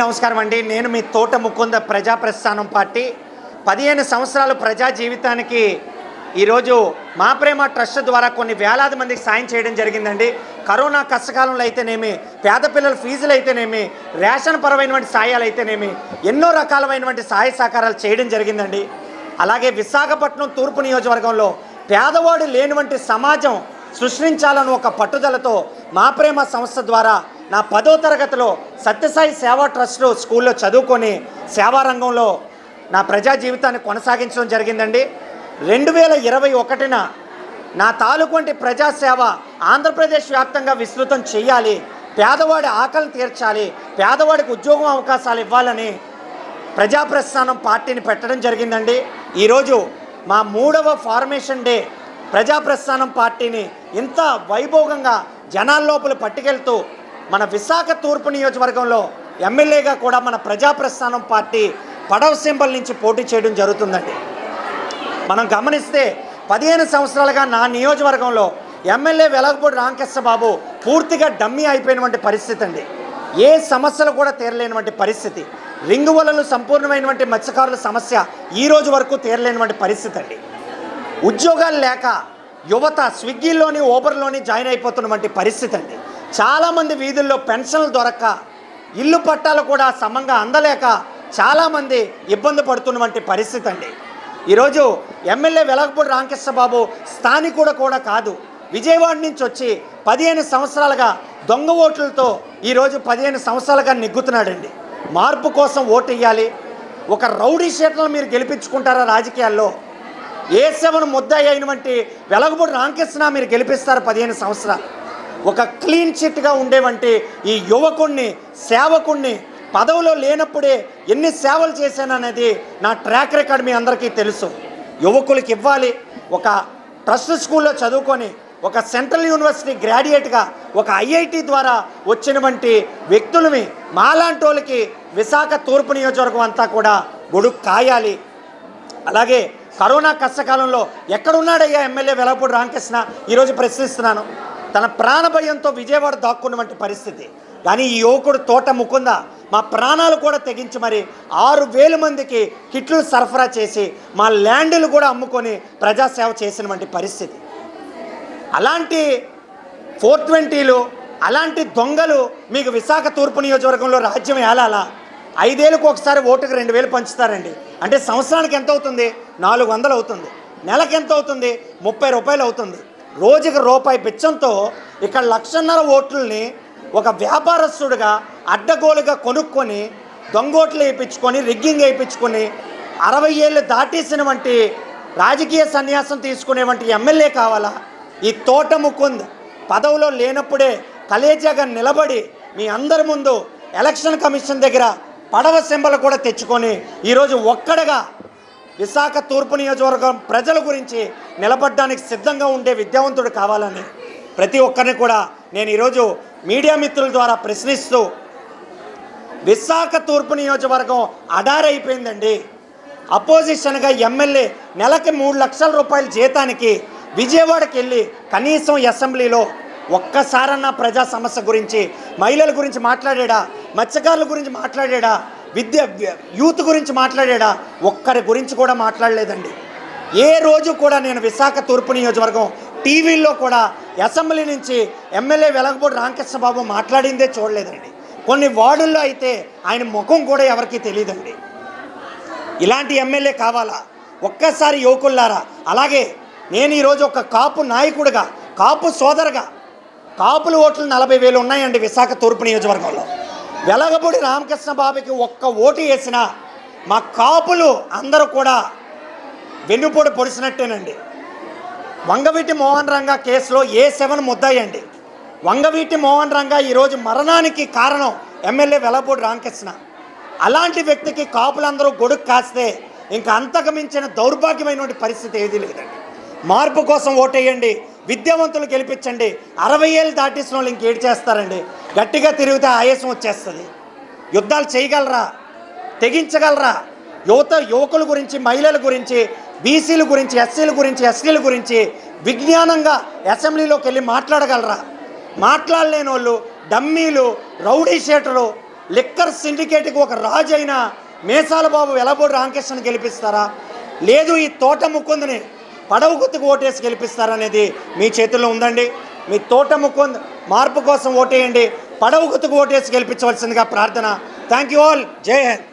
నమస్కారం అండి. నేను మీ తోట ముకుంద ప్రజా ప్రస్థానం పార్టీ. పదిహేను సంవత్సరాలు ప్రజా జీవితానికి ఈరోజు మా ప్రేమ ట్రస్ట్ ద్వారా కొన్ని వేలాది మందికి సాయం చేయడం జరిగిందండి. కరోనా కష్టకాలంలో అయితేనేమి పేద పిల్లల ఫీజులు అయితేనేమి రేషన్ పరమైనటువంటి సాయాలు అయితేనేమి ఎన్నో రకాలమైనటువంటి సహాయ సహకారాలు చేయడం జరిగిందండి. అలాగే విశాఖపట్నం తూర్పు నియోజకవర్గంలో పేదవాడు లేనివంటి సమాజం సృష్టించాలని ఒక పట్టుదలతో మా ప్రేమ సంస్థ ద్వారా నా పదో తరగతిలో సత్యసాయి సేవా ట్రస్ట్ స్కూల్లో చదువుకొని సేవా రంగంలో నా ప్రజా జీవితాన్ని కొనసాగించడం జరిగిందండి. రెండు వేల ఇరవై ఒకటిన నా తాలూకు వంటి ప్రజాసేవ ఆంధ్రప్రదేశ్ వ్యాప్తంగా విస్తృతం చేయాలి పేదవాడి ఆకలి తీర్చాలి పేదవాడికి ఉద్యోగం అవకాశాలు ఇవ్వాలని ప్రజాప్రస్థానం పార్టీని పెట్టడం జరిగిందండి. ఈరోజు మా మూడవ ఫార్మేషన్ డే ప్రజాప్రస్థానం పార్టీని ఇంత వైభోగంగా జనాల లోపల పట్టుకెళ్తూ మన విశాఖ తూర్పు నియోజకవర్గంలో ఎమ్మెల్యేగా కూడా మన ప్రజాప్రస్థానం పార్టీ పడవ సింబల్ నుంచి పోటీ చేయడం జరుగుతుందండి. మనం గమనిస్తే పదిహేను సంవత్సరాలుగా నా నియోజకవర్గంలో ఎమ్మెల్యే వెలగపూడి రామకృష్ణ బాబు పూర్తిగా డమ్మీ అయిపోయినటువంటి పరిస్థితి అండి ఏ సమస్యలు కూడా తీరలేనటువంటి పరిస్థితి. రింగు వలలు సంపూర్ణమైనటువంటి మత్స్యకారుల సమస్య ఈ రోజు వరకు తీరలేనటువంటి పరిస్థితి అండి ఉద్యోగాలు లేక యువత స్విగ్గీలోని ఓబర్లోని జాయిన్ అయిపోతున్నటువంటి పరిస్థితి అండి చాలామంది వీధుల్లో పెన్షన్లు దొరక్క ఇల్లు పట్టాలు కూడా సమంగా అందలేక చాలామంది ఇబ్బంది పడుతున్నటువంటి పరిస్థితి అండి. ఈరోజు ఎమ్మెల్యే వెలగపూడి రామకృష్ణబాబు స్థానికుడు కూడా కాదు. విజయవాడ నుంచి వచ్చి పదిహేను సంవత్సరాలుగా దొంగ ఓట్లతో ఈరోజు పదిహేను సంవత్సరాలుగా నెగ్గుతున్నాడండి. మార్పు కోసం ఓటు ఇవ్వాలి ఒక రౌడీ షీట్లను మీరు గెలిపించుకుంటారా రాజకీయాల్లో? ఏ సెవెన్ ముద్దాయి అయినటువంటి వెలగపూడి రామకృష్ణ మీరు గెలిపిస్తారు పదిహేను సంవత్సరాలు. ఒక క్లీన్ చిట్గా ఉండేవంటి ఈ యువకుణ్ణి సేవకుణ్ణి పదవిలో లేనప్పుడే ఎన్ని సేవలు చేశాననేది నా ట్రాక్ రికార్డ్ మీ అందరికీ తెలుసు. యువకులకి ఇవ్వాలి. ఒక ట్రస్ట్ స్కూల్లో చదువుకొని ఒక సెంట్రల్ యూనివర్సిటీ గ్రాడ్యుయేట్గా ఒక ఐఐటి ద్వారా వచ్చినటువంటి వ్యక్తులమి మాలాంటి వాళ్ళకి విశాఖ తూర్పు నియోజకవర్గం అంతా కూడా గొడుగు కాయాలి. అలాగే కరోనా కష్టకాలంలో ఎక్కడున్నాడయ్యా ఎమ్మెల్యే వెలపూడి రామకృష్ణ? ఈరోజు ప్రశ్నిస్తున్నాను. తన ప్రాణ భయంతో విజయవాడ దాక్కున్నటువంటి పరిస్థితి. కానీ ఈ యువకుడు తోట ముకుంద మా ప్రాణాలు కూడా తెగించి మరి ఆరు వేల మందికి కిట్లు సరఫరా చేసి మా ల్యాండ్లు కూడా అమ్ముకొని ప్రజాసేవ చేసినటువంటి పరిస్థితి. అలాంటి ఫోర్ ట్వంటీలు అలాంటి దొంగలు మీకు విశాఖ తూర్పు నియోజకవర్గంలో రాజ్యం ఏలాలా? ఐదేళ్ళకు ఒకసారి ఓటుకు రెండు వేలు పంచుతారండి. అంటే సంవత్సరానికి ఎంత అవుతుంది? నాలుగు వందలు అవుతుంది. నెలకు ఎంత అవుతుంది? ముప్పై రూపాయలు అవుతుంది. రోజుకి రూపాయి పిచ్చంతో ఇక్కడ లక్షన్నర ఓట్లని ఒక వ్యాపారస్తుడిగా అడ్డగోలుగా కొనుక్కొని దొంగోట్లు వేయించుకొని రిగ్గింగ్ వేయించుకొని అరవై ఏళ్ళు దాటేసిన వంటి రాజకీయ సన్యాసం తీసుకునే వంటి ఎమ్మెల్యే కావాలా? ఈ తోట ముకుంద్ పదవిలో లేనప్పుడే కలేజాగా నిలబడి మీ అందరి ముందు ఎలక్షన్ కమిషన్ దగ్గర పడవ సింబలు కూడా తెచ్చుకొని ఈరోజు ఒక్కడగా విశాఖ తూర్పు నియోజకవర్గం ప్రజల గురించి నిలబడడానికి సిద్ధంగా ఉండే విద్యావంతుడు కావాలని ప్రతి ఒక్కరిని కూడా నేను ఈరోజు మీడియా మిత్రుల ద్వారా ప్రశ్నిస్తూ విశాఖ తూర్పు నియోజకవర్గం అడారైపోయిందండి. అపోజిషన్గా ఎమ్మెల్యే నెలకి మూడు లక్షల రూపాయల జీతానికి విజయవాడకి వెళ్ళి కనీసం అసెంబ్లీలో ఒక్కసారన్నా ప్రజా సమస్య గురించి మహిళల గురించి మాట్లాడాడా మత్స్యకారుల గురించి మాట్లాడాడా విద్య యూత్ గురించి మాట్లాడా ఒక్కరి గురించి కూడా మాట్లాడలేదండి. ఏ రోజు కూడా నేను విశాఖ తూర్పు నియోజకవర్గం టీవీల్లో కూడా అసెంబ్లీ నుంచి ఎమ్మెల్యే వెలగపూడి రామకృష్ణబాబు మాట్లాడిందే చూడలేదండి. కొన్ని వార్డుల్లో అయితే ఆయన ముఖం కూడా ఎవరికీ తెలియదండి ఇలాంటి ఎమ్మెల్యే కావాలా? ఒక్కసారి యువకుల్లారా అలాగే నేను ఈరోజు ఒక కాపు నాయకుడిగా కాపు సోదరుగా కాపుల ఓట్లు నలభై వేలు ఉన్నాయండి విశాఖ తూర్పు నియోజకవర్గంలో. వెలగపూడి రామకృష్ణ బాబుకి ఒక్క ఓటు వేసిన మా కాపులు అందరూ కూడా వెన్నుపోటు పొడిచినట్టేనండి. వంగవీటి మోహన్ రంగ కేసులో ఏ సెవెన్ ముద్దాయండి. వంగవీటి మోహన్ రంగ ఈరోజు మరణానికి కారణం ఎమ్మెల్యే వెలపూడి రామకృష్ణ. అలాంటి వ్యక్తికి కాపులందరూ గొడుగు కాస్తే ఇంకా అంతకు మించిన దౌర్భాగ్యమైనటువంటి పరిస్థితి ఏదీ లేదండి. మార్పు కోసం ఓటేయండి విద్యావంతులు గెలిపించండి అరవై ఏళ్ళు దాటేసిన వాళ్ళు ఇంకేడు చేస్తారండి? గట్టిగా తిరిగితే ఆయాసం వచ్చేస్తుంది. యుద్ధాలు చేయగలరా? తెగించగలరా? యువత యువకుల గురించి మహిళల గురించి బీసీల గురించి ఎస్సీల గురించి ఎస్టీల గురించి విజ్ఞానంగా అసెంబ్లీలోకి వెళ్ళి మాట్లాడగలరా? మాట్లాడలేని వాళ్ళు డమ్మీలు రౌడీ షేటరు లిక్కర్ సిండికేట్కి ఒక రాజు అయిన మేసాల బాబు వెలబోడు రామకృష్ణని గెలిపిస్తారా? లేదు ఈ తోట ముక్కుందని పడవ గుర్తుకు ఓటేసి గెలిపిస్తారా అనేది మీ చేతుల్లో ఉందండి. మీ తోట ముక్కుంద్ మార్పు కోసం ఓటేయండి. పడవ ఓటేసి గెలిపించవలసిందిగా ప్రార్థన. థ్యాంక్ యూ ఆల్ జై హింద్.